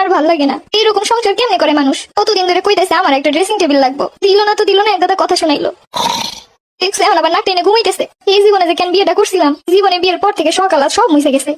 আর ভালো লাগে না। এইরকম সংসার কেমনে করে মানুষ? কতদিন ধরে কইতেছে আমার একটা ড্রেসিং টেবিল লাগবো। দিল না তো দিল না একদাদা কথা শোনাইলো। দেখছে, এখন আবার নাক টেনে ঘুমাইতেছে। এই জীবনে যে কেন বিয়েটা করছিলাম, জীবনে বিয়ের পর থেকে সকাল সব মুছে গেছে।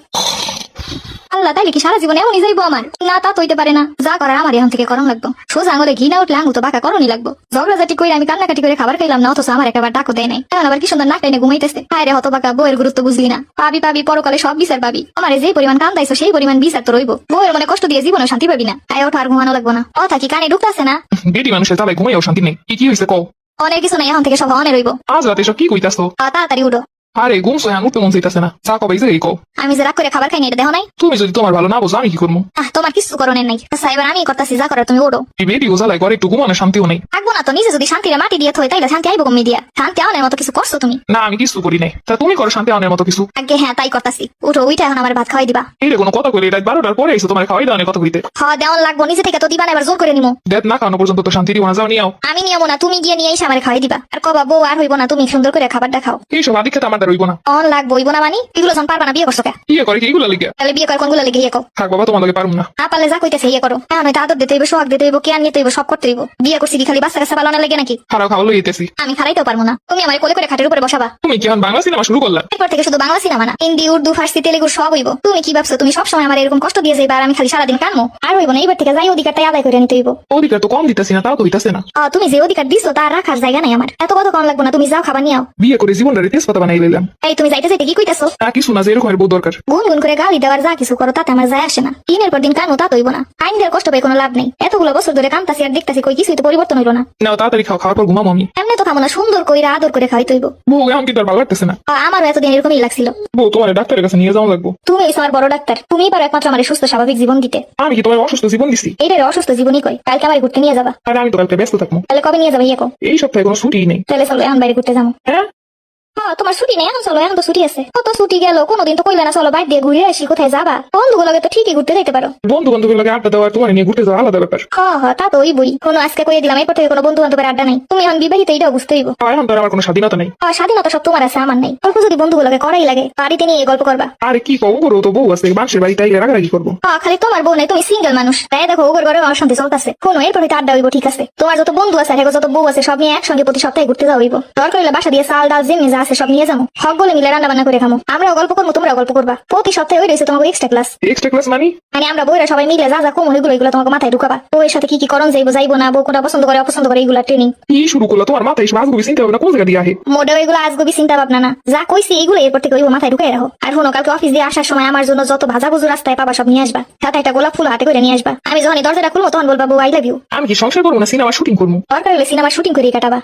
আল্লাহ তাইলে কি সারা জীবনে এমনই যাইবো আমার। না তা তো হইতে পারে না। যা করার আমার এখন থেকে করম লাগবো। সোজা আঙুলে ঘি না উঠলে আঙুল তো বাঁকা করণই লাগবো। ঝগড়াঝাটি করে আমি কান্নাকাটি করে খাবার খাইলাম না অথচ আমার একেবারে ডাকও দেয় নাই। এখন আবার কি সুন্দর নাক টেনে ঘুমাইতেছে। হায় রে হত বাঁকা বউয়ের গুরুত্ব বুঝলি না। পাবি পাবি পরকালে সব বিচার পাবি। আমার যে পরিমাণ কান্দাইছো সেই পরিমাণ বিচার তো রইবো। বউয়ের মনে কষ্ট দিয়ে জীবনে শান্তি পাবি না। হায় ওঠা আর ঘুমানো লাগবো না। কথা কি কানে ঢুকতেছে না? বেটি মানুষের তালাই ঘুমাইও শান্তি নেই। কি কি হয়েছে কও? অনেক কিছু নাই এখন থেকে সব অনে রইবো। আজ রাতে সব কি কইতাছো? তাড়াতাড়ি উঠো। আরে ঘুম সোয়া উঠতে মন চাইতাছে না। চা কবে যে এই কও। আমি যে রাগ করে খাবার খাই না এটা দেখো নাই? তুমি যদি তোমার ভালো না বোঝো আমি কি করব? আহ তোমার কিছু করণের নাই। এবার আমি করতেছি যা করার তুমি ওঠো এই বেটি গোজালাই করে একটু ঘুমানো শান্তিও নেই। থাকব না তো নিজে যদি শান্তিরে মাটি দিয়ে থই তাইলে শান্তি আইবো কমে দিয়া। শান্তি আওনের মতো কিছু করছ তুমি? না আমি কিছু করি নাই। তা তুমি করো শান্তি আনের মতো কিছু। আগে হ্যাঁ তাই করতাছি। উঠো উইটা এখন আমার ভাত খাওয়াই দিবা। এই কোনো কথা কইলে রাত বারোটার পরে আইসো তোমার খাওয়াই দাওয়ানের কথা কইতে। হ দেওয়ান লাগবো নিজে থেকে তো দিবা না এবার জোর করে নিমো। দেখ না খাওয়ানো পর্যন্ত তো শান্তি দিব না যাও নিয়ে আও। আমি নিয়মো না তুমি গিয়ে নিয়ে এসে আমার খাওয়াই দিবা। আর কবা বউ আর হইব না তুমি সুন্দর করে খাবারটা খাও। এইসব আদি খেতে আমার হইব না। অন লাগবো হইব না মানি এগুলো যখন পারবা না বিয়ে করছ কে ইয়ে করে কি? এগুলো লিখে তাহলে বিয়ে কর কোনগুলো ইয়ে থাক বাবা পারুম না। না পারলে যা কইতেছে ইয়ে করো। আদর দিতে হইব সোহাগ দিতে হইব কেয়ার নিতে হইব সব করতে হইব। বিয়ে করছি কি খালি বাচ্চা কাছে পালানো লাগে নাকি? খারাপ খাওয়া লইতেছি আমি পারব না। তুমি আমার কোলে করে খাটের উপরে বসাবা। তুমি বাংলা সিনেমা শুরু করলা? এরপর থেকে শুধু বাংলা সিনেমা না হিন্দি উর্দু ফার্সি তেলেগু সব হইব। তুমি কি ভাবছ তুমি সবসময় আমার এরকম কষ্ট দিয়ে যাইবা আর আমি খালি সারাদিন কানমো? আর হইব না এইবার থেকে যাই অধিকারটাই আদায় করে নিতে হইব। অধিকার তো কম দিতেছি না তাও তো হইতাছে না। আহ, তুমি যে অধিকার দিছো তার রাখার জায়গা নাই আমার। এত কত কম লাগবো না তুমি যাও খাবার নিয়ে আও। বিয়ে করে জীবনটা তেজপাতা বানাই লইলাম এই তুমি যাইতে যাইতে কি কইতাছো? না কিছু না যে এরকমের বউ দরকার। গুন গুন করে গালি দেওয়ার যা কিছু করো তাতে আমার যায় আসে না। দিনের পর দিন কানমো তা তো হইব না। আইন দেওয়ার কষ্ট পাই কোনো লাভ নেই। এতগুলো বছর ধরে কামতাছি আর দেখতাছি কই কিছুই তো পরিবর্তন হইল না। নাও তাড়াতাড়ি খাও খাওয়ার পর ঘুমাবো আমি। এমনি তো খামো না সুন্দর কইরা আদর করে খাইতে হইব বউ এখন কিন্তু আর ভালো লাগতেছে না। আমারও এতদিন এরকমই লাগছিল। বউ তোমার ডাক্তারের কাছে নিয়ে যাওয়া লাগবো। তুমি আমার বড় ডাক্তার। তুমিই পারো একমাত্র আমার সুস্থ স্বাভাবিক জীবন দিতে। আমি কি তোমার অসুস্থ জীবন দিছি? এইটার অসুস্থ জীবনই কই কালকে আমার ঘুরতে নিয়ে যাবা। আর আমি তো কালকে ব্যস্ত থাকব। তাহলে কবে নিয়ে যাবে ইয়ে কো এই সপ্তাহে কোনো ছুটি নেই। তাহলে চলো এখন বাইরে ঘুরতে যাব। হ্যাঁ? তোমার ছুটি নেই এখন চলো এখন তো ছুটি আছে। কত ছুটি গেল কোনোদিন তো কইলে না চলো বাইরে দিয়ে ঘুরে আসি কোথায় যাবা? বন্ধুগুলোকে তো ঠিকই ঘুরতে যাইতে পারো বন্ধু বান্ধবের লগে আড্ডা দেওয়া তোমার নিয়ে ঘুরতে যাওয়া আলাদা ব্যাপার হ হ তা তো ওই বই কোনো আজকে কইয়ে দিলাম এরপর থেকে কোনো বন্ধু বান্ধবের আড্ডা নাই। তুমি এখন বিবাহিত এইটাও বুঝতে হইব আর এখন তো আমার কোনো স্বাধীনতা নেই। আহ, স্বাধীনতা সব তোমার আছে আমার নাই। অল্প যদি বন্ধুগুলোকে করাই লাগে বাড়িতে নিয়ে গল্প করবা আরে কি কব করো তো বউ আছে মানুষের বাড়িতে আইলে রাগারাগি করব আহ, খালি তোমার বউ নাই তুমি সিঙ্গেল মানুষ তাই দেখো ওগর ঘরে আমার শান্তি চলতেছে। কোনো এরপর হয়তো আড্ডা হইব ঠিক আছে। তোমার যত বন্ধু আছে যত বউ আছে সব নিয়ে একসঙ্গে প্রতি সপ্তাহে ঘুরতে যাওয়া হইব দরকার হইলে বাসা দিয়ে চাল ডাল জেমি আছে সব নিয়ে যাব। সব বলে মিলে রান্না বান্না করে খামো। আমরাও গল্প করব তোমরাও গল্প করবা। প্রতি সপ্তাহে ওই রয়েছে তোমাকে extra class extra class money? মানে আমরা বইরা সবাই মিলে যা যা কম ওইগুলো এগুলো তোমাকে মাথায় ঢুকাবা। বউয়ের সাথে কি কি করণ যাইবো যাইবো না বউ কোনটা পছন্দ করে অপছন্দ করে এগুলা ট্রেনিং কি শুরু করল? তোমার মাথায় এসব আজগুবি চিন্তা ভাবনা কোন জায়গা দিয়ে আহে মোটেও এগুলো আজগবি চিন্তা ভাবনা না। যা কইছি এগুলো এরপর থেকে ওইব মাথায় ঢুকাই রাখো। আর শোনো কালকে অফিস দিয়ে আসার সময় আমার জন্য যত ভাজা বুজু রাস্তায় পাবা সব নিয়ে আসবা। সাথে একটা গোলাপ ফুল হাতে করে নিয়ে আসবা। আমি যখন দরজাটা খুলবো তখন বলবা বউ আই লাভ ইউ আমি কি সংসার করব না সিনেমা শুটিং করব? দরকার হলে সিনেমা শুটিং করে কাটাবা।